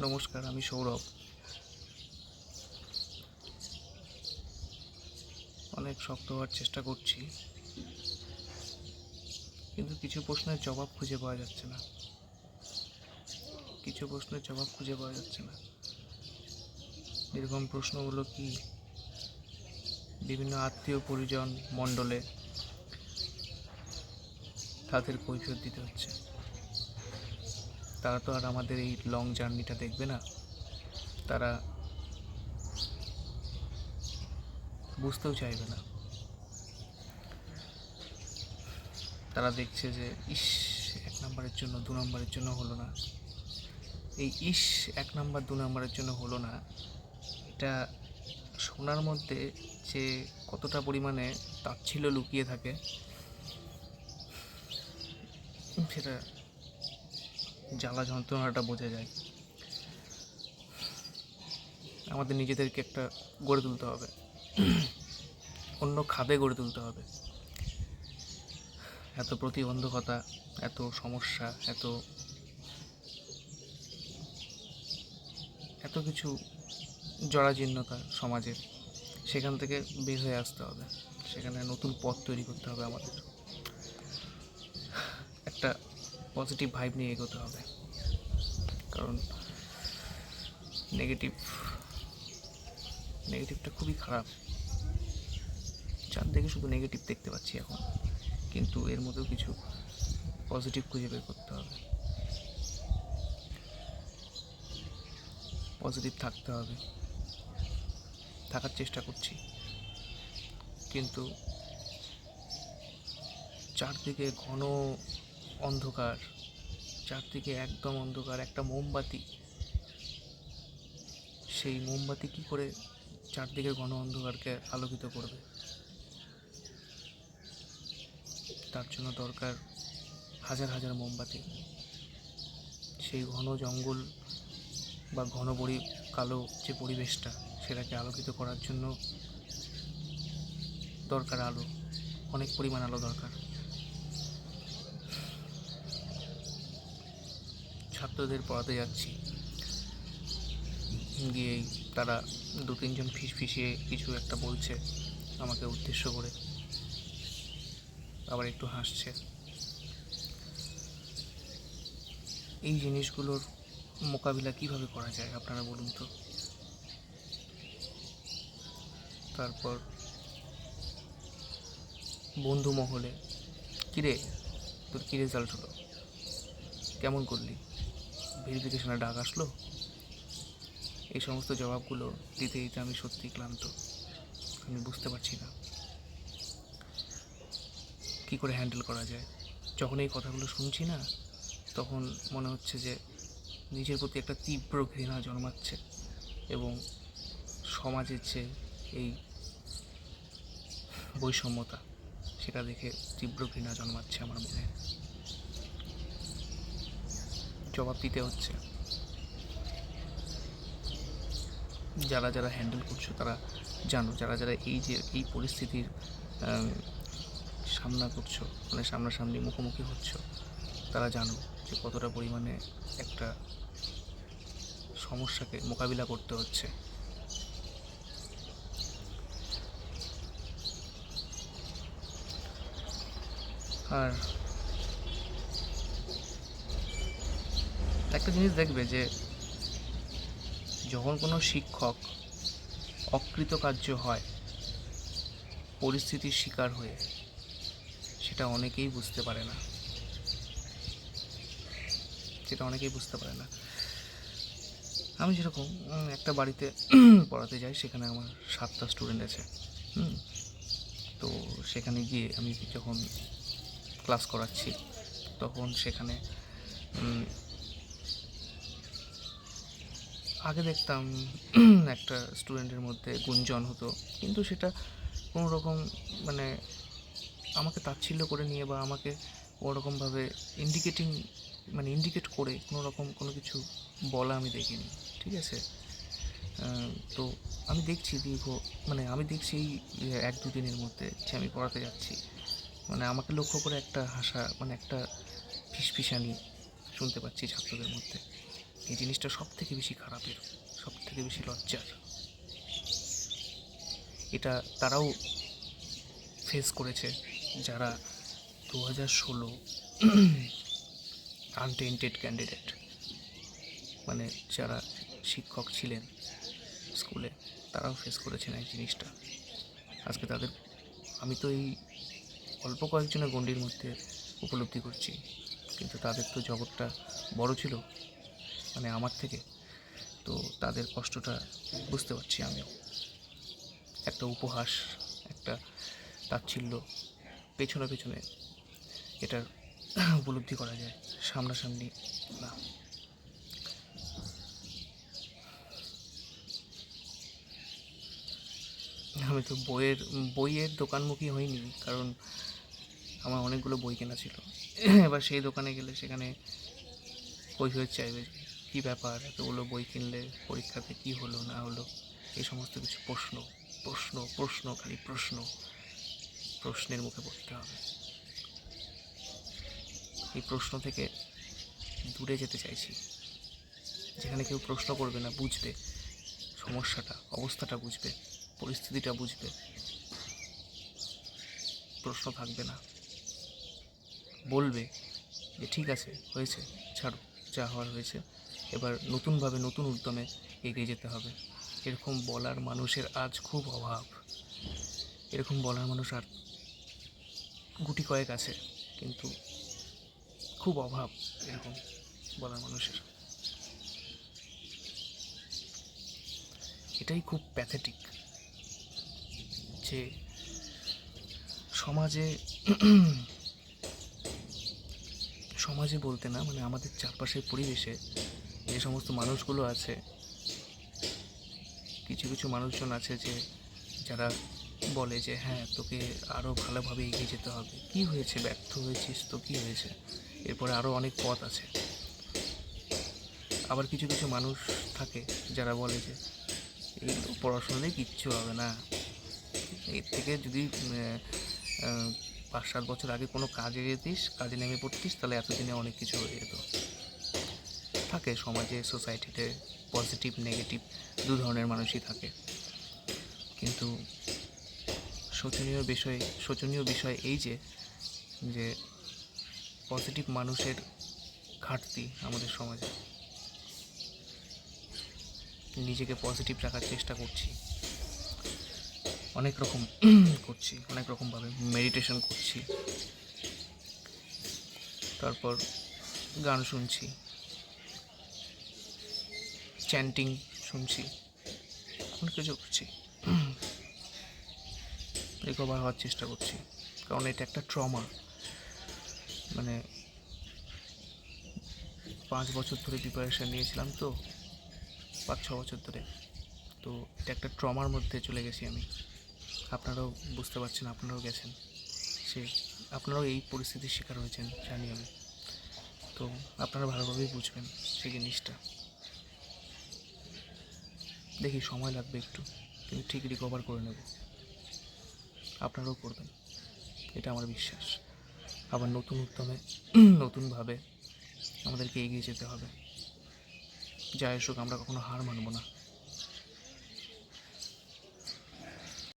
নমস্কার, আমি সৌরভ। অনেক শক্ত হওয়ার চেষ্টা করছি, কিন্তু কিছু প্রশ্নের জবাব খুঁজে পাওয়া যাচ্ছে না। কিছু প্রশ্নের জবাব খুঁজে পাওয়া যাচ্ছে না। এরকম প্রশ্নগুলো কি? বিভিন্ন আত্মীয় পরিজন মণ্ডলে তাদের কৈফিয়ত দিতে হচ্ছে। তারা তো আর আমাদের এই লং জার্নিটা দেখবে না। তারা বুঝতেও চাইবে না। তারা দেখছে যে, ইস, এক নম্বরের জন্য, দু নম্বরের জন্য হলো না। এই ইস, এক নাম্বার, দু নম্বরের জন্য হলো না, এটা শোনার মধ্যে যে কতটা পরিমাণে তাচ্ছিল্য লুকিয়ে থাকে, সেটা জ্বালা যন্ত্রণাটা বোঝা যায়। আমাদের নিজেদেরকে একটা গড়ে তুলতে হবে। অন্য খাদে গড়ে তুলতে হবে। এত প্রতিবন্ধকতা, এত সমস্যা, এত এত কিছু জরাজীর্ণতা সমাজের, সেখান থেকে বের হয়ে আসতে হবে। সেখানে নতুন পথ তৈরি করতে হবে আমাদের। একটা পজিটিভ ভাইব নিয়ে এগোতে হবে। কারণ নেগেটিভ নেগেটিভটা খুবই খারাপ। চারদিকে শুধু নেগেটিভ দেখতে পাচ্ছি এখন। কিন্তু এর মধ্যেও কিছু পজিটিভ খুঁজে বের করতে হবে। পজিটিভ থাকতে হবে। থাকার চেষ্টা করছি। কিন্তু চারদিকে ঘন অন্ধকার, চারদিকে একদম অন্ধকার, একটা মোমবাতি। সেই মোমবাতি কি করে চারদিকের ঘন অন্ধকারকে আলোকিত করবে? তার জন্য দরকার হাজার হাজার মোমবাতি। সেই ঘন জঙ্গল বা ঘন পরি কালো যে পরিবেশটা, সেটাকে আলোকিত করার জন্য দরকার আলো, অনেক পরিমাণ আলো দরকার। ছাত্রদের পড়াতে যাচ্ছি। গিয়েই তারা দু তিনজন ফিস ফিসিয়ে কিছু একটা বলছে আমাকে উদ্দেশ্য করে। আবার একটু হাসছে। এই জিনিসগুলোর মোকাবিলা কীভাবে করা যায় আপনারা বলুন তো? তারপর বন্ধু মহলে, কিরে, তোর কী রেজাল্ট হলো? কেমন করলি? ভেরিফিকেশনে ডাক আসলো? এই সমস্ত জবাবগুলো দিতে দিতে আমি সত্যি ক্লান্ত। আমি বুঝতে পারছি না। কী করে হ্যান্ডেল করা যায়? যখন এই কথাগুলো শুনছি না, তখন মনে হচ্ছে যে নিজের প্রতি একটা তীব্র ঘৃণা জন্মাচ্ছে এবং সমাজের যে এই বৈষম্যতা, সেটা দেখে তীব্র ঘৃণা জন্মাচ্ছে আমার মনে। জবাব দিতে হচ্ছে। যারা যারা হ্যান্ডেল করছ তারা জানো, যারা যারা এই যে, এই পরিস্থিতির সামনা করছ মানে সামনাসামনি মুখোমুখি হচ্ছ, তারা জানো যে কতটা পরিমাণে একটা সমস্যাকে মোকাবিলা করতে হচ্ছে। আর একটা জিনিস দেখবে যে যখন কোনো শিক্ষক অকৃতকার্য হয়, পরিস্থিতির শিকার হয়ে, সেটা অনেকেই বুঝতে পারে না। সেটা অনেকেই বুঝতে পারে না। আমি যেরকম একটা বাড়িতে পড়াতে যাই, সেখানে আমার সাতটা স্টুডেন্ট আছে, হুম। তো সেখানে গিয়ে আমি যখন ক্লাস করাচ্ছি, তখন সেখানে আগে দেখতাম একটা স্টুডেন্টের মধ্যে গুঞ্জন হতো। কিন্তু সেটা কোনো রকম মানে আমাকে তাচ্ছিল্য করে নিয়ে বা আমাকে ওরকমভাবে ইন্ডিকেটিং মানে ইন্ডিকেট করে কোনো রকম কোনো কিছু বলা আমি দেখিনি, ঠিক আছে? তো আমি দেখছি দীর্ঘ মানে আমি দেখছি এই এক দু দিনের মধ্যে যে আমি পড়াতে যাচ্ছি। মানে আমাকে লক্ষ্য করে একটা হাসা মানে একটা ফিসফিসানি শুনতে পাচ্ছি ছাত্রদের মধ্যে। এই জিনিসটা সব থেকে বেশি খারাপের সব থেকে বেশি লজ্জার। এটা তারাও ফেস করেছে যারা দু হাজার ষোলো আনটেন্টেড ক্যান্ডিডেট মানে যারা শিক্ষক ছিলেন স্কুলে, তারাও ফেস করেছেন এই জিনিসটা। আজকে তাদের, আমি তো এই অল্প কয়েকজনের গণ্ডির মধ্যে উপলব্ধি করছি, কিন্তু তাদের তো জগৎটা বড় ছিল। মানে আমার থেকে। তো তাদের কষ্টটা বুঝতে পারছি আমিও একটা উপহাস, একটা তাচ্ছিল্য পেছনে পেছনে এটার উপলব্ধি করা যায়, সামনাসামনি না। আমি তো বইয়ের বইয়ের দোকানমুখী হইনি, কারণ আমার অনেকগুলো বই কেনা ছিল। এবার সেই দোকানে গেলে সেখানে কৈফিয়ত চাইবে। কী ব্যাপার? এতগুলো বই কিনলে পরীক্ষাতে কী হলো, না হলো? এই সমস্ত কিছু প্রশ্ন প্রশ্ন প্রশ্ন, খালি প্রশ্ন। প্রশ্নের মুখে পড়তে হবে। এই প্রশ্ন থেকে দূরে যেতে চাইছি। যেখানে কেউ প্রশ্ন করবে না, বুঝবে। সমস্যাটা, অবস্থাটা বুঝবে, পরিস্থিতিটা বুঝবে। প্রশ্ন থাকবে না। বলবে যে, ঠিক আছে, হয়েছে, ছাড়ো, যা হওয়ার হয়েছে। এবার নতুনভাবে নতুন উদ্যমে এগিয়ে যেতে হবে। এরকম বলার মানুষের আজ খুব অভাব। এরকম বলার মানুষ আর গুটি কয়েক আছে, কিন্তু খুব অভাব এরকম বলার মানুষের। এটাই খুব প্যাথেটিক যে সমাজে সমাজে বলতে না মানে আমাদের চারপাশের পরিবেশে যে সমস্ত মানুষগুলো আছে। কিছু কিছু মানুষজন আছে যে, যারা বলে যে হ্যাঁ তোকে আরও ভালোভাবে এগিয়ে যেতে হবে। কি হয়েছে? ব্যর্থ হয়েছিস তো? কি হয়েছে? এরপরে আরও অনেক পথ আছে। আবার কিছু কিছু মানুষ থাকে যারা বলে যে, এই পড়াশোনায় কিচ্ছু হবে না। এর থেকে যদি পাঁচ সাত বছর আগে কোনো কাজে যেতিস, কাজে নেমে পড়তিস, তাহলে এতদিনে অনেক কিছু হয়ে যেত। থাকে, সমাজে সোসাইটিতে পজিটিভ নেগেটিভ দু ধরনের মানুষই থাকে। কিন্তু শোচনীয় বিষয় শোচনীয় বিষয় এই যে যে পজিটিভ মানুষের ঘাটতি আমাদের সমাজে। নিজেকে পজিটিভ রাখার চেষ্টা করছি। অনেক রকম করছি, অনেক রকমভাবে মেডিটেশন করছি। তারপর গান শুনছি। চ্যান্টিং শুনছি। অনেক কিছু করছি। রিকভার হওয়ার চেষ্টা করছি। কারণ এটা একটা ট্রমা মানে পাঁচ বছর ধরে প্রিপারেশান নিয়েছিলাম তো, পাঁচ, ছ বছর ধরে। তো এটা একটা ট্রমার মধ্যে চলে গেছি আমি। আপনারাও বুঝতে পারছেন, আপনারাও গেছেন। সে, আপনারাও এই পরিস্থিতির শিকার হয়েছেন, জানি আমি। তো আপনারা ভালোভাবেই বুঝবেন সেই জিনিসটা। দেখি সময় লাগবে একটু, কিন্তু ঠিক রিকভার করে নেব। আপনারাও করবেন, এটা আমার বিশ্বাস। আবার নতুন উদ্যমে, নতুনভাবে আমাদেরকে এগিয়ে যেতে হবে। যাই হোক, আমরা কখনো হার মানব না।